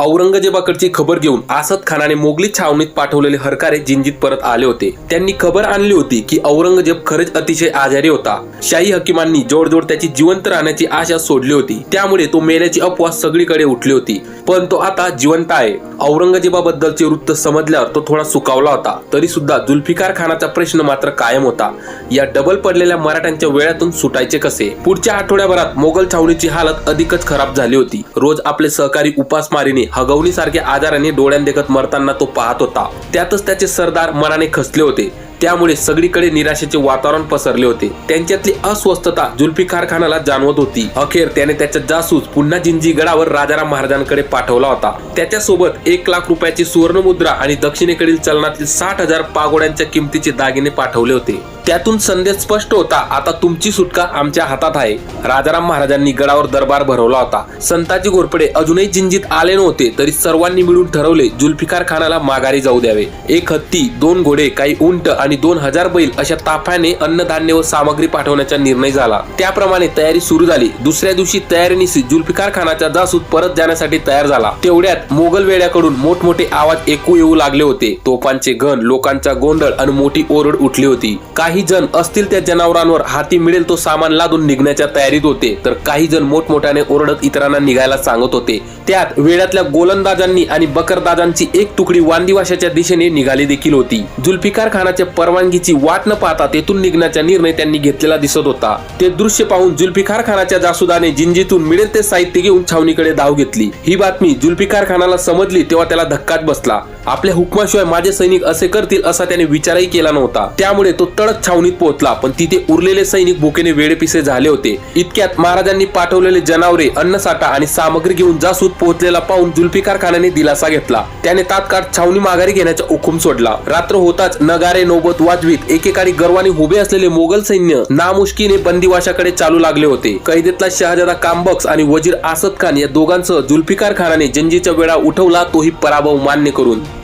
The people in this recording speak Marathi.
औरंगजेबाकडची खबर घेऊन आसद खानाने मोगली छावणीत पाठवलेले हरकारे जिंजीत परत आले होते. त्यांनी खबर आणली होती की औरंगजेब खरंच अतिशय आजारी होता. शाही हकीमांनी जोडजोड त्याची जिवंत राहण्याची आशा सोडली होती. त्यामुळे तो मेल्याची अपवा सगळीकडे उठली होती. पण तो आता जिवंत आहे. औरंगजेबाबद्दलचे वृत्त समजल्यावर तो थोडा सुकावला होता. तरी सुद्धा जुल्फिकार खानाचा प्रश्न मात्र कायम होता. या डबल पडलेल्या मराठ्यांच्या वेळातून सुटायचे कसे? पुढच्या आठवड्याभरात मोगल छावणीची हालत अधिकच खराब झाली होती. रोज आपले सहकारी उपासमारीने हगवणीसारख्या आजाराने डोळ्यांदेखत मरताना तो पाहत होता. त्यातच त्याचे सरदार मनाने खचले होते. त्यामुळे सगळीकडे निराशेचे वातावरण पसरले होते. त्यांच्यातली अस्वस्थता जुल्फिकार खानाला जाणवत होती. अखेर त्याने त्याचा जासूस पुन्हा जिंजी गडावर राजाराम महाराजांकडे पाठवला होता. त्याच्यासोबत एक लाख रुपयाची सुवर्णमुद्रा आणि दक्षिणेकडील चलनातील साठ हजार पागोड्यांच्या किमतीचे दागिने पाठवले होते. त्यातून संदेश स्पष्ट होता आता तुमची सुटका आमच्या हातात आहे. राजाराम महाराजांनी गडावर दरबार भरवला होता. संताजी घोरपडे अजूनही जिंजीत आले नव्हते तरी सर्वांनी मिळून ठरवले जुल्फिकार खानाला माघारी जाऊ द्यावे. एक हत्ती दोन घोडे काही उंट आणि दोन हजार बैल अशा ताफ्याने अन्नधान्य व सामग्री पाठवण्याचा निर्णय झाला. त्याप्रमाणे तयारी सुरू झाली. दुसऱ्या दिवशी तयारीनिशी जुल्फिकार खानाचा जासूद परत जाण्यासाठी तयार झाला. तेवढ्यात मोगल वेड्याकडून मोठमोठे आवाज ऐकू येऊ लागले होते. तोफांचे घन लोकांचा गोंधळ आणि मोठी ओरड उठली होती. काही जण असतील त्या जनावरांवर हाती मिळेल तो सामान लादून निघण्याच्या तयारीत होते. तर काही जण मोठमोठ्याने ओरडत इतरांना निघायला सांगत होते. त्यात वेळातल्या गोलंदाजांनी आणि बकरदाजांची एक तुकडी वांदिवाशाच्या दिशेने निघाली देखील होती. जुल्फिकार खानाच्या परवानगीची वाट न पाहता तेथून निघण्याचा निर्णय त्यांनी घेतलेला दिसत होता. ते दृश्य पाहून जुल्फिकार खानाच्या जासुदाने जिंजीतून मिळेल ते साहित्य घेऊन छावणीकडे धाव घेतली. ही बातमी जुल्फिकार खानाला समजली तेव्हा त्याला धक्काच बसला. आपल्या हुकमाशिवाय माझे सैनिक असे करतील असा त्याने विचारही केला नव्हता. त्यामुळे तो तडक छावणीत पोहोचला पण तिथे उरलेले सैनिक भुकेने वेडेपिसे झाले होते. इतक्यात महाराजांनी पाठवलेले जनावरे अन्नसाठा आणि सामग्री घेऊन जासूद पोहोचलेला पाहून जुल्फिकार खानाने दिलासा घेतला. त्याने तात्काळ छावणी माघारी घेण्याचा हुकूम सोडला. रात्र होताच नगारे नौबत वाजवीत एकेकाळी गर्वाने उभे असलेले मोगल सैन्य नामुष्कीने बंदिवाशाकडे चालू लागले होते. कैदेतला शहाजादा कामबक्स आणि वजीर आसद खान या दोघांसह जुल्फिकार खानाने जंजीचा वेळा उठवला तोही पराभव मान्य करून.